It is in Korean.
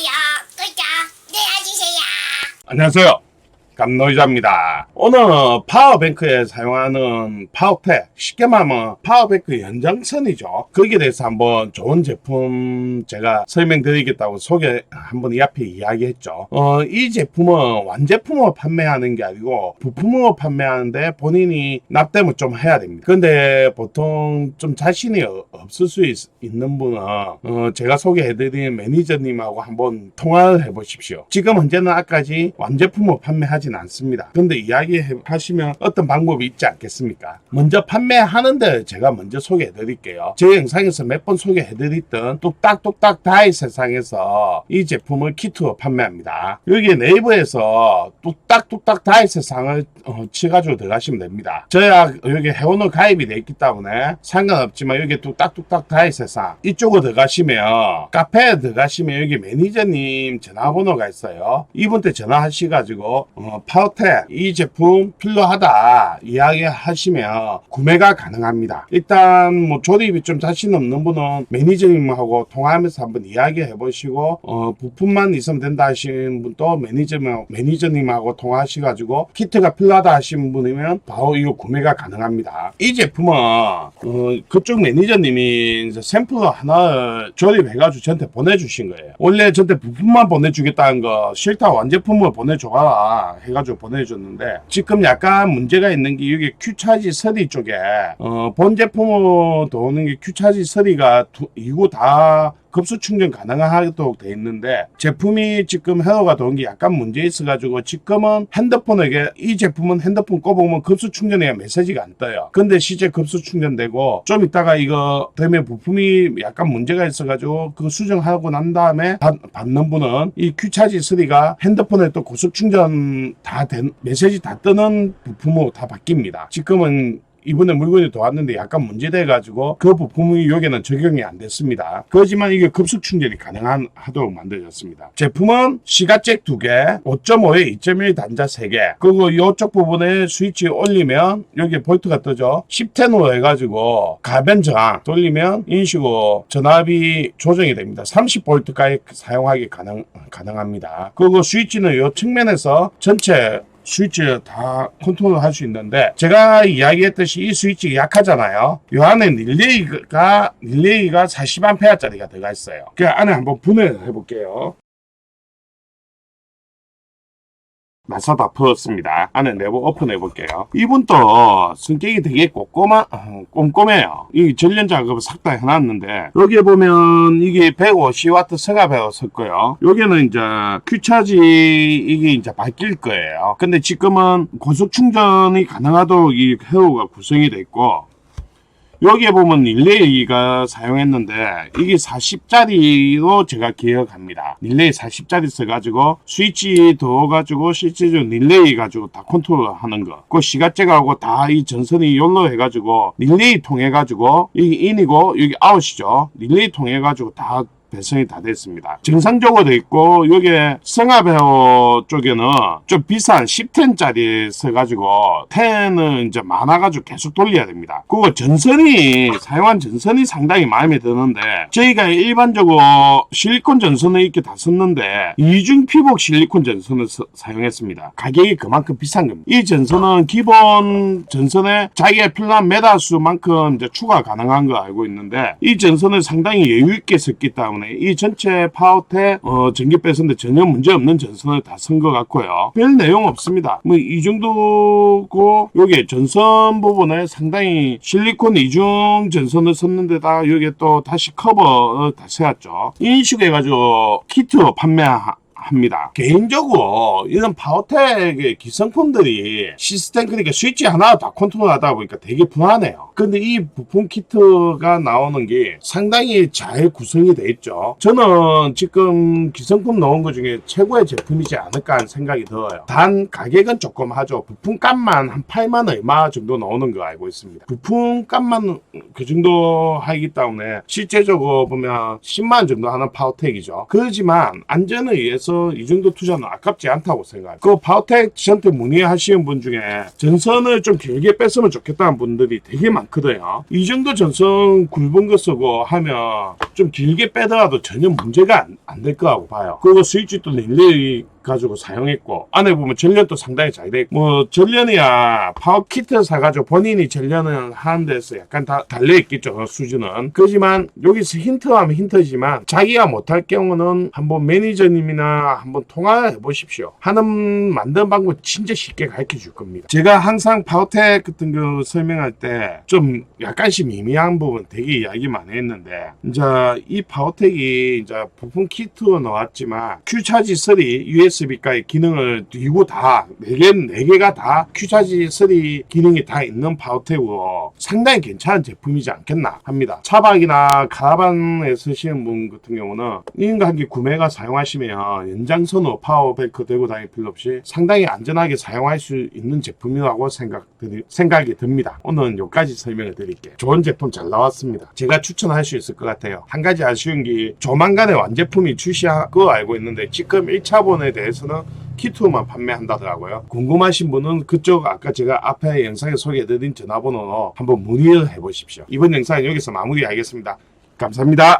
좋아요, 구독 눌러주세요. 안녕하세요. 감노이자입니다. 오늘 파워뱅크에 사용하는 파워텍, 쉽게 말하면 파워뱅크 연장선이죠. 거기에 대해서 한번 좋은 제품 제가 설명드리겠다고 소개 한번 이 앞에 이야기했죠. 어, 이 제품은 완제품으로 판매하는 게 아니고 부품으로 판매하는데 본인이 납땜을 좀 해야 됩니다. 근데 보통 좀 자신이 어- 없을 수 있, 는 분은 어, 제가 소개해드린 매니저님하고 한번 통화를 해보십시오. 지금 현재는 아까지 완제품을 판매하 진 않습니다. 근데 이야기하시면 어떤 방법이 있지 않겠습니까? 먼저 판매하는데 제가 먼저 소개해 드릴게요. 제 영상에서 몇 번 소개해 드렸던 뚝딱뚝딱 다이 세상에서 이 제품을 키트로 판매합니다. 여기 네이버에서 뚝딱뚝딱 다이 세상을 어, 치가지고 들어가시면 됩니다. 저야 여기 회원으로 가입이 돼 있기 때문에 상관없지만 여기 뚝딱뚝딱 다이 세상 이쪽으로 들어가시면 카페에 들어가시면 여기 매니저님 전화번호가 있어요. 이분한테 전화하시가지고 어, 파워텍 이 제품 필요하다 이야기하시면 구매가 가능합니다. 일단 뭐 조립이 좀 자신 없는 분은 매니저님하고 통화하면서 한번 이야기해 보시고 어, 부품만 있으면 된다 하시는 분도 매니저님 매니저님하고 통화하셔가지고 키트가 필요하다 하시는 분이면 바로 이거 구매가 가능합니다. 이 제품은 어, 그쪽 매니저님이 샘플 하나를 조립해가지고 저한테 보내주신 거예요. 원래 저한테 부품만 보내주겠다는 거 싫다 완제품을 보내줘라 해가지고 보내줬는데 지금 약간 문제가 있는 게 여기 큐차지 서리 쪽에 어, 본 제품으로 도는 게 큐차지 서리가 두, 이거 다 급수 충전 가능하도록 돼 있는데 제품이 지금 헤어가 도는 게 약간 문제 있어가지고 지금은 핸드폰에게 이 제품은 핸드폰 꼽으면 급수 충전에 메시지가 안 떠요. 근데 실제 급수 충전되고 좀 이따가 이거 되면 부품이 약간 문제가 있어가지고 그 수정하고 난 다음에 받, 받는 분은 이 큐차지 3가 핸드폰에 또 고속 충전 다 된 메시지 다 뜨는 부품으로 다 바뀝니다. 지금은 이번에 물건이 들어왔는데 약간 문제돼가지고 그 부품이 여기는 적용이 안 됐습니다. 그렇지만 이게 급속 충전이 가능한 하도록 만들어졌습니다. 제품은 시가잭 2개, 5.5에 2.1 단자 3개, 그리고 이쪽 부분에 스위치 올리면 여기 볼트가 뜨죠. 10텐으로 해가지고 가변 저항 돌리면 인식으로 전압이 조정이 됩니다. 30볼트까지 사용하기 가능, 가능합니다. 그리고 스위치는 이 측면에서 전체 스위치를 다 컨트롤 할 수 있는데 제가 이야기했듯이 이 스위치가 약하잖아요. 이 안에 릴레이가 릴레이가 40A짜리가 들어가 있어요. 그 안에 한번 분해를 해볼게요. 마사 다 풀었습니다. 안에 내부 오픈해 볼게요. 이분도 성격이 되게 꼼꼼한, 어, 꼼꼼해요. 이 전련 작업을 싹 다 해놨는데, 여기에 보면 이게 150W 서갑에 섰고요. 여기는 이제 큐차지 이게 이제 바뀔 거예요. 근데 지금은 고속 충전이 가능하도록 이 헤어가 구성이 돼 있고, 여기에 보면 릴레이가 사용했는데 이게 40짜리로 제가 기억합니다. 릴레이 40짜리 써가지고 스위치 넣어가지고 실제적으로 릴레이 가지고 다 컨트롤 하는 거. 그 시가잭하고 다 이 전선이 열로 해가지고 릴레이 통해 가지고 이게 인이고 여기 아웃이죠. 릴레이 통해 가지고 다 배송이 다 됐습니다. 정상적으로 돼 있고 여기에 성화배우 쪽에는 좀 비싼 10텐짜리 써가지고 텐은 이제 많아가지고 계속 돌려야 됩니다. 그리고 전선이 사용한 전선이 상당히 마음에 드는데 저희가 일반적으로 실리콘 전선을 이렇게 다 썼는데 이중 피복 실리콘 전선을 서- 사용했습니다. 가격이 그만큼 비싼 겁니다. 이 전선은 기본 전선에 자기가 필요한 메다 수만큼 이제 추가 가능한 거 알고 있는데 이 전선을 상당히 여유 있게 썼기 때문에 이 전체 파워테 어, 전기 뺐었는데 전혀 문제 없는 전선을 다 쓴 것 같고요. 별 내용 없습니다. 뭐 이 정도고 여기 전선 부분에 상당히 실리콘 이중 전선을 썼는데다 여기 또 다시 커버 다 세웠죠. 인식해가지고 키트로 판매하 합니다. 개인적으로 이런 파워텍의 기성품들이 시스템 그러니까 스위치 하나 다 컨트롤하다 보니까 되게 불안해요. 근데 이 부품 키트가 나오는 게 상당히 잘 구성이 돼 있죠. 저는 지금 기성품 나온 것 중에 최고의 제품이지 않을까 하는 생각이 들어요. 단 가격은 조금 하죠. 부품 값만 한 8만 얼마 정도 나오는 거 알고 있습니다. 부품 값만 그 정도 하기 때문에 실제적으로 보면 10만 원 정도 하는 파워텍이죠. 그렇지만 위해서 따라서 이 정도 투자는 아깝지 않다고 생각해요. 그 파워텍 저한테 문의하시는 분 중에 전선을 좀 길게 뺐으면 좋겠다는 분들이 되게 많거든요. 이 정도 전선 굵은 거 쓰고 하면 좀 길게 빼더라도 전혀 문제가 안 될 거라고 봐요. 그리고 스위치도 릴레이 가지고 사용했고 안에 보면 전련도 상당히 잘 돼. 있고 뭐 전련이야 파워 키트 사가지고 본인이 전련을 하는 데서 약간 다 달려 있겠죠 그 수준은. 그렇지만 여기서 힌트하면 힌트지만 자기가 못할 경우는 한번 매니저님이나 한번 통화해 보십시오. 하는 만드는 방법 진짜 쉽게 가르쳐 줄 겁니다. 제가 항상 파워텍 같은 거 설명할 때 좀 약간씩 미미한 부분 되게 이야기 많이 했는데 이제 이 파워텍이 이제 부품 키트로 나왔지만 큐 차지 3 USB까지 기능을 이고 다 4개, 4개가 다 큐차지 3 기능이 다 있는 파워텍으로 상당히 괜찮은 제품이지 않겠나 합니다. 차박이나 카라반에 쓰시는 분 같은 경우는 인간기 구매가 사용하시면 연장선으로 파워뱅크 들고 다닐 필요 없이 상당히 안전하게 사용할 수 있는 제품이라고 생각, 생각이 듭니다. 오늘은 여기까지 설명을 드릴게요. 좋은 제품 잘 나왔습니다. 제가 추천할 수 있을 것 같아요. 한 가지 아쉬운 게 조만간에 완제품이 출시할 거 알고 있는데 지금 1차본에 대해서는 키트만 판매한다더라고요. 궁금하신 분은 그쪽 아까 제가 앞에 영상에 소개해드린 전화번호로 한번 문의를 해보십시오. 이번 영상은 여기서 마무리하겠습니다. 감사합니다.